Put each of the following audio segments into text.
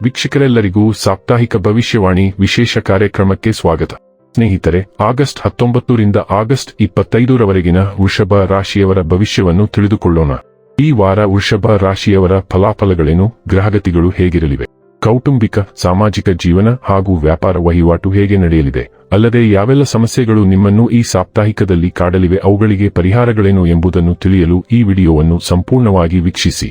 ವೀಕ್ಷಕರೆಲ್ಲರಿಗೂ ಸಾಪ್ತಾಹಿಕ ಭವಿಷ್ಯವಾಣಿ ವಿಶೇಷ ಕಾರ್ಯಕ್ರಮಕ್ಕೆ ಸ್ವಾಗತ. ಸ್ನೇಹಿತರೆ, ಆಗಸ್ಟ್ ಹತ್ತೊಂಬತ್ತರಿಂದ ಆಗಸ್ಟ್ ಇಪ್ಪತ್ತೈದರವರೆಗಿನ ವೃಷಭ ರಾಶಿಯವರ ಭವಿಷ್ಯವನ್ನು ತಿಳಿದುಕೊಳ್ಳೋಣ. ಈ ವಾರ ವೃಷಭ ರಾಶಿಯವರ ಫಲಾಫಲಗಳೇನು, ಗ್ರಹಗತಿಗಳು ಹೇಗಿರಲಿವೆ, ಕೌಟುಂಬಿಕ, ಸಾಮಾಜಿಕ ಜೀವನ ಹಾಗೂ ವ್ಯಾಪಾರ ವಹಿವಾಟು ಹೇಗೆ ನಡೆಯಲಿದೆ, ಅಲ್ಲದೆ ಯಾವೆಲ್ಲ ಸಮಸ್ಯೆಗಳು ನಿಮ್ಮನ್ನು ಈ ಸಾಪ್ತಾಹಿಕದಲ್ಲಿ ಕಾಡಲಿವೆ, ಅವುಗಳಿಗೆ ಪರಿಹಾರಗಳೇನು ಎಂಬುದನ್ನು ತಿಳಿಯಲು ಈ ವಿಡಿಯೋವನ್ನು ಸಂಪೂರ್ಣವಾಗಿ ವೀಕ್ಷಿಸಿ.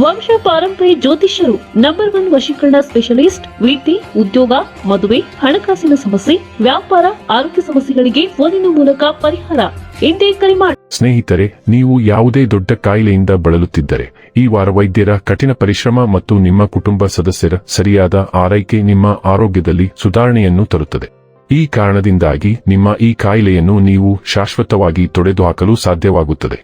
ವಂಶ ಪಾರಂಪರ್ಯ ಜ್ಯೋತಿಷ್ಯರು ನಂಬರ್ ಒನ್ ವಶೀಕರಣ ಸ್ಪೆಷಲಿಸ್ಟ್ ವೃತ್ತಿ ಉದ್ಯೋಗ, ಮದುವೆ, ಹಣಕಾಸಿನ ಸಮಸ್ಯೆ, ವ್ಯಾಪಾರ, ಆರೋಗ್ಯ ಸಮಸ್ಯೆಗಳಿಗೆ ಫೋನಿನ ಮೂಲಕ ಪರಿಹಾರ. ಎಂದೇ ಕರೆ ಮಾಡಿ ಸ್ನೇಹಿತರೆ, ನೀವು ಯಾವುದೇ ದೊಡ್ಡ ಕಾಯಿಲೆಯಿಂದ ಬಳಲುತ್ತಿದ್ದರೆ, ಈ ವಾರ ವೈದ್ಯರ ಕಠಿಣ ಪರಿಶ್ರಮ ಮತ್ತು ನಿಮ್ಮ ಕುಟುಂಬ ಸದಸ್ಯರ ಸರಿಯಾದ ಆರೈಕೆ ನಿಮ್ಮ ಆರೋಗ್ಯದಲ್ಲಿ ಸುಧಾರಣೆಯನ್ನು ತರುತ್ತದೆ. ಈ ಕಾರಣದಿಂದಾಗಿ ನಿಮ್ಮ ಈ ಕಾಯಿಲೆಯನ್ನು ನೀವು ಶಾಶ್ವತವಾಗಿ ತೊಡೆದುಹಾಕಲು ಸಾಧ್ಯವಾಗುತ್ತದೆ.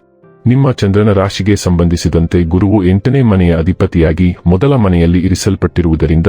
ನಿಮ್ಮ ಚಂದ್ರನ ರಾಶಿಗೆ ಸಂಬಂಧಿಸಿದಂತೆ ಗುರುವು ಎಂಟನೇ ಮನೆಯ ಅಧಿಪತಿಯಾಗಿ ಮೊದಲ ಮನೆಯಲ್ಲಿ ಇರಿಸಲ್ಪಟ್ಟಿರುವುದರಿಂದ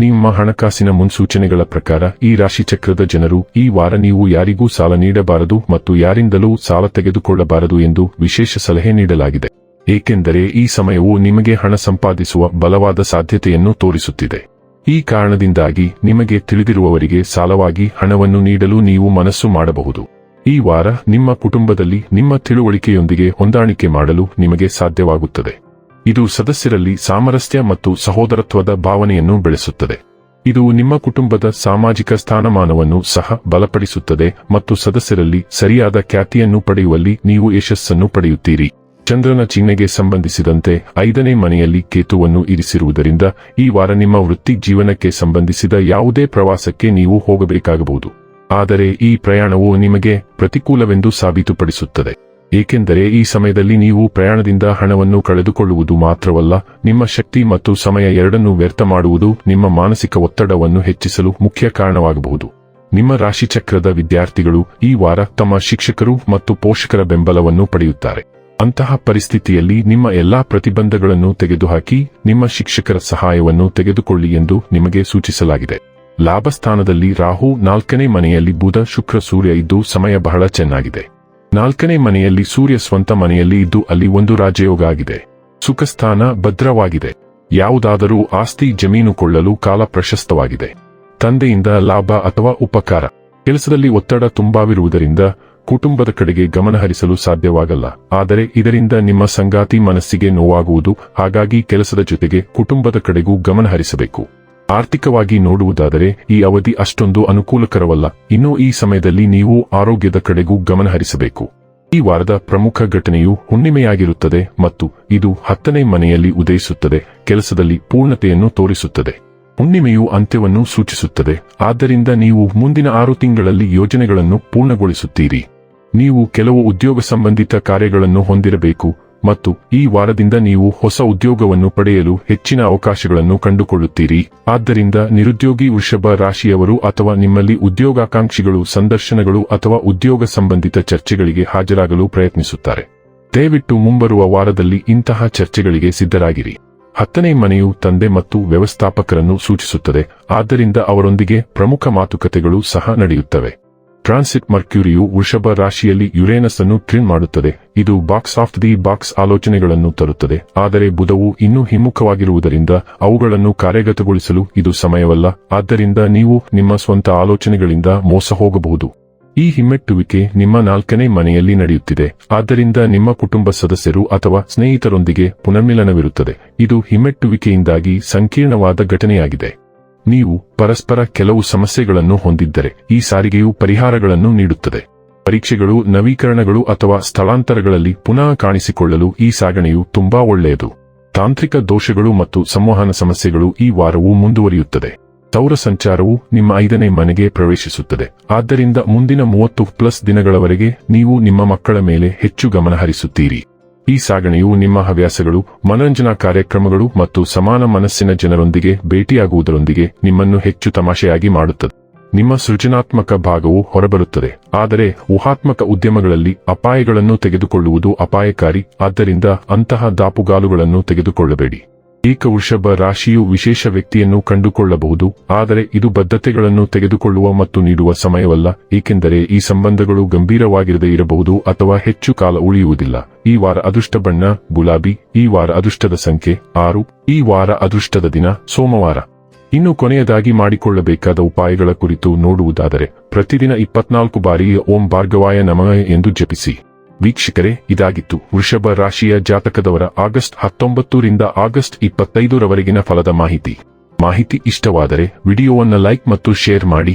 ನಿಮ್ಮ ಹಣಕಾಸಿನ ಮುನ್ಸೂಚನೆಗಳ ಪ್ರಕಾರ ಈ ರಾಶಿ ಚಕ್ರದ ಜನರು ಈ ವಾರ ನೀವು ಯಾರಿಗೂ ಸಾಲ ನೀಡಬಾರದು ಮತ್ತು ಯಾರಿಂದಲೂ ಸಾಲ ತೆಗೆದುಕೊಳ್ಳಬಾರದು ಎಂದು ವಿಶೇಷ ಸಲಹೆ ನೀಡಲಾಗಿದೆ. ಏಕೆಂದರೆ ಈ ಸಮಯವು ನಿಮಗೆ ಹಣ ಸಂಪಾದಿಸುವ ಬಲವಾದ ಸಾಧ್ಯತೆಯನ್ನು ತೋರಿಸುತ್ತಿದೆ. ಈ ಕಾರಣದಿಂದಾಗಿ ನಿಮಗೆ ತಿಳಿದಿರುವವರಿಗೆ ಸಾಲವಾಗಿ ಹಣವನ್ನು ನೀಡಲು ನೀವು ಮನಸ್ಸು ಮಾಡಬಹುದು. ಈ ವಾರ ನಿಮ್ಮ ಕುಟುಂಬದಲ್ಲಿ ನಿಮ್ಮ ತಿಳುವಳಿಕೆಯೊಂದಿಗೆ ಹೊಂದಾಣಿಕೆ ಮಾಡಲು ನಿಮಗೆ ಸಾಧ್ಯವಾಗುತ್ತದೆ. ಇದು ಸದಸ್ಯರಲ್ಲಿ ಸಾಮರಸ್ಯ ಮತ್ತು ಸಹೋದರತ್ವದ ಭಾವನೆಯನ್ನು ಬೆಳೆಸುತ್ತದೆ. ಇದು ನಿಮ್ಮ ಕುಟುಂಬದ ಸಾಮಾಜಿಕ ಸ್ಥಾನಮಾನವನ್ನು ಸಹ ಬಲಪಡಿಸುತ್ತದೆ ಮತ್ತು ಸದಸ್ಯರಲ್ಲಿ ಸರಿಯಾದ ಖ್ಯಾತಿಯನ್ನು ಪಡೆಯುವಲ್ಲಿ ನೀವು ಯಶಸ್ಸನ್ನು ಪಡೆಯುತ್ತೀರಿ. ಚಂದ್ರನ ಚಿಹ್ನೆಗೆ ಸಂಬಂಧಿಸಿದಂತೆ ಐದನೇ ಮನೆಯಲ್ಲಿ ಕೇತುವನ್ನು ಇರಿಸಿರುವುದರಿಂದ ಈ ವಾರ ನಿಮ್ಮ ವೃತ್ತಿ ಜೀವನಕ್ಕೆ ಸಂಬಂಧಿಸಿದ ಯಾವುದೇ ಪ್ರವಾಸಕ್ಕೆ ನೀವು ಹೋಗಬೇಕಾಗಬಹುದು. ಆದರೆ ಈ ಪ್ರಯಾಣವು ನಿಮಗೆ ಪ್ರತಿಕೂಲವೆಂದು ಸಾಬೀತುಪಡಿಸುತ್ತದೆ. ಏಕೆಂದರೆ ಈ ಸಮಯದಲ್ಲಿ ನೀವು ಪ್ರಯಾಣದಿಂದ ಹಣವನ್ನು ಕಳೆದುಕೊಳ್ಳುವುದು ಮಾತ್ರವಲ್ಲ, ನಿಮ್ಮ ಶಕ್ತಿ ಮತ್ತು ಸಮಯ ಎರಡನ್ನೂ ವ್ಯರ್ಥ ಮಾಡುವುದು ನಿಮ್ಮ ಮಾನಸಿಕ ಒತ್ತಡವನ್ನು ಹೆಚ್ಚಿಸಲು ಮುಖ್ಯ ಕಾರಣವಾಗಬಹುದು. ನಿಮ್ಮ ರಾಶಿಚಕ್ರದ ವಿದ್ಯಾರ್ಥಿಗಳು ಈ ವಾರ ತಮ್ಮ ಶಿಕ್ಷಕರು ಮತ್ತು ಪೋಷಕರ ಬೆಂಬಲವನ್ನು ಪಡೆಯುತ್ತಾರೆ. ಅಂತಹ ಪರಿಸ್ಥಿತಿಯಲ್ಲಿ ನಿಮ್ಮ ಎಲ್ಲಾ ಪ್ರತಿಬಂಧಗಳನ್ನು ತೆಗೆದುಹಾಕಿ, ನಿಮ್ಮ ಶಿಕ್ಷಕರ ಸಹಾಯವನ್ನು ತೆಗೆದುಕೊಳ್ಳಿ ಎಂದು ನಿಮಗೆ ಸೂಚಿಸಲಾಗಿದೆ. ಲಾಭಸ್ಥಾನದಲ್ಲಿ ರಾಹು ನಾಲ್ಕನೇ ಮನೆಯಲ್ಲಿ ಬುಧ, ಶುಕ್ರ, ಸೂರ್ಯ ಇದ್ದು ಸಮಯ ಬಹಳ ಚೆನ್ನಾಗಿದೆ. ನಾಲ್ಕನೇ ಮನೆಯಲ್ಲಿ ಸೂರ್ಯ ಸ್ವಂತ ಮನೆಯಲ್ಲಿ ಇದ್ದು ಅಲ್ಲಿ ಒಂದು ರಾಜಯೋಗ ಆಗಿದೆ. ಸುಖಸ್ಥಾನ ಭದ್ರವಾಗಿದೆ. ಯಾವುದಾದರೂ ಆಸ್ತಿ ಜಮೀನು ಕೊಳ್ಳಲು ಕಾಲ ಪ್ರಶಸ್ತವಾಗಿದೆ. ತಂದೆಯಿಂದ ಲಾಭ ಅಥವಾ ಉಪಕಾರ. ಕೆಲಸದಲ್ಲಿ ಒತ್ತಡ ತುಂಬಾವಿರುವುದರಿಂದ ಕುಟುಂಬದ ಕಡೆಗೆ ಗಮನಹರಿಸಲು ಸಾಧ್ಯವಾಗಲ್ಲ. ಆದರೆ ಇದರಿಂದ ನಿಮ್ಮ ಸಂಗಾತಿ ಮನಸ್ಸಿಗೆ ನೋವಾಗುವುದು, ಹಾಗಾಗಿ ಕೆಲಸದ ಜೊತೆಗೆ ಕುಟುಂಬದ ಕಡೆಗೂ ಗಮನಹರಿಸಬೇಕು ಆರ್ಥಿಕವಾಗಿ ನೋಡುವುದಾದರೆ, ಈ ಅವಧಿ ಅಷ್ಟೊಂದು ಅನುಕೂಲಕರವಲ್ಲ. ಇನ್ನು ಈ ಸಮಯದಲ್ಲಿ ನೀವು ಆರೋಗ್ಯದ ಕಡೆಗೂ ಗಮನಹರಿಸಬೇಕು ಈ ವಾರದ ಪ್ರಮುಖ ಘಟನೆಯು ಹುಣ್ಣಿಮೆಯಾಗಿರುತ್ತದೆ ಮತ್ತು ಇದು ಹತ್ತನೇ ಮನೆಯಲ್ಲಿ ಉದಯಿಸುತ್ತದೆ, ಕೆಲಸದಲ್ಲಿ ಪೂರ್ಣತೆಯನ್ನು ತೋರಿಸುತ್ತದೆ. ಹುಣ್ಣಿಮೆಯು ಅಂತ್ಯವನ್ನು ಸೂಚಿಸುತ್ತದೆ, ಆದ್ದರಿಂದ ನೀವು ಮುಂದಿನ ಆರು ತಿಂಗಳಲ್ಲಿ ಯೋಜನೆಗಳನ್ನು ಪೂರ್ಣಗೊಳಿಸುತ್ತೀರಿ. ನೀವು ಕೆಲವು ಉದ್ಯೋಗ ಸಂಬಂಧಿತ ಕಾರ್ಯಗಳನ್ನು ಹೊಂದಿರಬೇಕು ಮತ್ತು ಈ ವಾರದಿಂದ ನೀವು ಹೊಸ ಉದ್ಯೋಗವನ್ನು ಪಡೆಯಲು ಹೆಚ್ಚಿನ ಅವಕಾಶಗಳನ್ನು ಕಂಡುಕೊಳ್ಳುತ್ತೀರಿ. ಆದ್ದರಿಂದ ನಿರುದ್ಯೋಗಿ ವೃಷಭ ರಾಶಿಯವರು ಅಥವಾ ನಿಮ್ಮಲ್ಲಿ ಉದ್ಯೋಗಾಕಾಂಕ್ಷಿಗಳು, ಸಂದರ್ಶನಗಳು ಅಥವಾ ಉದ್ಯೋಗ ಸಂಬಂಧಿತ ಚರ್ಚೆಗಳಿಗೆ ಹಾಜರಾಗಲು ಪ್ರಯತ್ನಿಸುತ್ತಾರೆ. ದಯವಿಟ್ಟು ಮುಂಬರುವ ವಾರದಲ್ಲಿ ಇಂತಹ ಚರ್ಚೆಗಳಿಗೆ ಸಿದ್ಧರಾಗಿರಿ. ಹತ್ತನೇ ಮನೆಯು ತಂದೆ ಮತ್ತು ವ್ಯವಸ್ಥಾಪಕರನ್ನು ಸೂಚಿಸುತ್ತದೆ. ಆದ್ದರಿಂದ ಅವರೊಂದಿಗೆ ಪ್ರಮುಖ ಮಾತುಕತೆಗಳು ಸಹ ನಡೆಯುತ್ತವೆ. ಟ್ರಾನ್ಸಿಟ್ ಮರ್ಕ್ಯೂರಿಯು ವೃಷಭ ರಾಶಿಯಲ್ಲಿ ಯುರೇನಸ್ ಅನ್ನು ಟ್ರಿನ್ ಮಾಡುತ್ತದೆ. ಇದು ಬಾಕ್ಸ್ ಆಫ್ ದಿ ಬಾಕ್ಸ್ ಆಲೋಚನೆಗಳನ್ನು ತರುತ್ತದೆ. ಆದರೆ ಬುಧವು ಇನ್ನೂ ಹಿಮ್ಮುಖವಾಗಿರುವುದರಿಂದ ಅವುಗಳನ್ನು ಕಾರ್ಯಗತಗೊಳಿಸಲು ಇದು ಸಮಯವಲ್ಲ. ಆದ್ದರಿಂದ ನೀವು ನಿಮ್ಮ ಸ್ವಂತ ಆಲೋಚನೆಗಳಿಂದ ಮೋಸ ಹೋಗಬಹುದು. ಈ ಹಿಮ್ಮೆಟ್ಟುವಿಕೆ ನಿಮ್ಮ ನಾಲ್ಕನೇ ಮನೆಯಲ್ಲಿ ನಡೆಯುತ್ತಿದೆ. ಆದ್ದರಿಂದ ನಿಮ್ಮ ಕುಟುಂಬ ಸದಸ್ಯರು ಅಥವಾ ಸ್ನೇಹಿತರೊಂದಿಗೆ ಪುನರ್ಮಿಲನವಿರುತ್ತದೆ. ಇದು ಹಿಮ್ಮೆಟ್ಟುವಿಕೆಯಿಂದಾಗಿ ಸಂಕೀರ್ಣವಾದ ಘಟನೆಯಾಗಿದೆ. ನೀವು ಪರಸ್ಪರ ಕೆಲವು ಸಮಸ್ಯೆಗಳನ್ನು ಹೊಂದಿದ್ದರೆ ಈ ಸಾರಿಗೆಯು ಪರಿಹಾರಗಳನ್ನು ನೀಡುತ್ತದೆ. ಪರೀಕ್ಷೆಗಳು, ನವೀಕರಣಗಳು ಅಥವಾ ಸ್ಥಳಾಂತರಗಳಲ್ಲಿ ಪುನಃ ಕಾಣಿಸಿಕೊಳ್ಳಲು ಈ ಸಾಗಣೆಯು ತುಂಬಾ ಒಳ್ಳೆಯದು. ತಾಂತ್ರಿಕ ದೋಷಗಳು ಮತ್ತು ಸಂವಹನ ಸಮಸ್ಯೆಗಳು ಈ ವಾರವೂ ಮುಂದುವರಿಯುತ್ತದೆ. ಸೌರ ಸಂಚಾರವು ನಿಮ್ಮ ಐದನೇ ಮನೆಗೆ ಪ್ರವೇಶಿಸುತ್ತದೆ. ಆದ್ದರಿಂದ ಮುಂದಿನ ಮೂವತ್ತು ಪ್ಲಸ್ ದಿನಗಳವರೆಗೆ ನೀವು ನಿಮ್ಮ ಮಕ್ಕಳ ಮೇಲೆ ಹೆಚ್ಚು ಗಮನ ಹರಿಸುತ್ತೀರಿ ಈ ಸಾಗಣೆಯು ನಿಮ್ಮ ಹವ್ಯಾಸಗಳು, ಮನರಂಜನಾ ಕಾರ್ಯಕ್ರಮಗಳು ಮತ್ತು ಸಮಾನ ಮನಸ್ಸಿನ ಜನರೊಂದಿಗೆ ಭೇಟಿಯಾಗುವುದರೊಂದಿಗೆ ನಿಮ್ಮನ್ನು ಹೆಚ್ಚು ತಮಾಷೆಯಾಗಿ ಮಾಡುತ್ತದೆ. ನಿಮ್ಮ ಸೃಜನಾತ್ಮಕ ಭಾಗವು ಹೊರಬರುತ್ತದೆ, ಆದರೆ ಊಹಾತ್ಮಕ ಉದ್ಯಮಗಳಲ್ಲಿ ಅಪಾಯಗಳನ್ನು ತೆಗೆದುಕೊಳ್ಳುವುದು ಅಪಾಯಕಾರಿ, ಆದ್ದರಿಂದ ಅಂತಹ ದಾಪುಗಾಲುಗಳನ್ನು ತೆಗೆದುಕೊಳ್ಳಬೇಡಿ. ಏಕ ವೃಷಭ ರಾಶಿಯು ವಿಶೇಷ ವ್ಯಕ್ತಿಯನ್ನು ಕಂಡುಕೊಳ್ಳಬಹುದು, ಆದರೆ ಇದು ಬದ್ಧತೆಗಳನ್ನು ತೆಗೆದುಕೊಳ್ಳುವ ಮತ್ತು ನೀಡುವ ಸಮಯವಲ್ಲ, ಏಕೆಂದರೆ ಈ ಸಂಬಂಧಗಳು ಗಂಭೀರವಾಗಿರದೇ ಇರಬಹುದು ಅಥವಾ ಹೆಚ್ಚು ಕಾಲ ಉಳಿಯುವುದಿಲ್ಲ. ಈ ವಾರ ಅದೃಷ್ಟ ಬಣ್ಣ, ಗುಲಾಬಿ, ಈ ವಾರ ಅದೃಷ್ಟದ ಸಂಖ್ಯೆ ಆರು, ಈ ವಾರ ಅದೃಷ್ಟದ ದಿನ ಸೋಮವಾರ. ಇನ್ನು ಕೊನೆಯದಾಗಿ ಮಾಡಿಕೊಳ್ಳಬೇಕಾದ ಉಪಾಯಗಳ ಕುರಿತು ನೋಡುವುದಾದರೆ, ಪ್ರತಿದಿನ ಇಪ್ಪತ್ನಾಲ್ಕು ಬಾರಿ ಓಂ ಭಾರ್ಗವಾಯ ನಮಃ ಎಂದು ಜಪಿಸಿ. ವೀಕ್ಷಕರೇ, ಇದಾಗಿತ್ತು ವೃಷಭ ರಾಶಿಯ ಜಾತಕದವರ ಆಗಸ್ಟ್ ಹತ್ತೊಂಬತ್ತರಿಂದ ಆಗಸ್ಟ್ ಇಪ್ಪತ್ತೈದರವರೆಗಿನ ಫಲದ ಮಾಹಿತಿ. ಮಾಹಿತಿ ಇಷ್ಟವಾದರೆ ವಿಡಿಯೋವನ್ನು ಲೈಕ್ ಮತ್ತು ಶೇರ್ ಮಾಡಿ.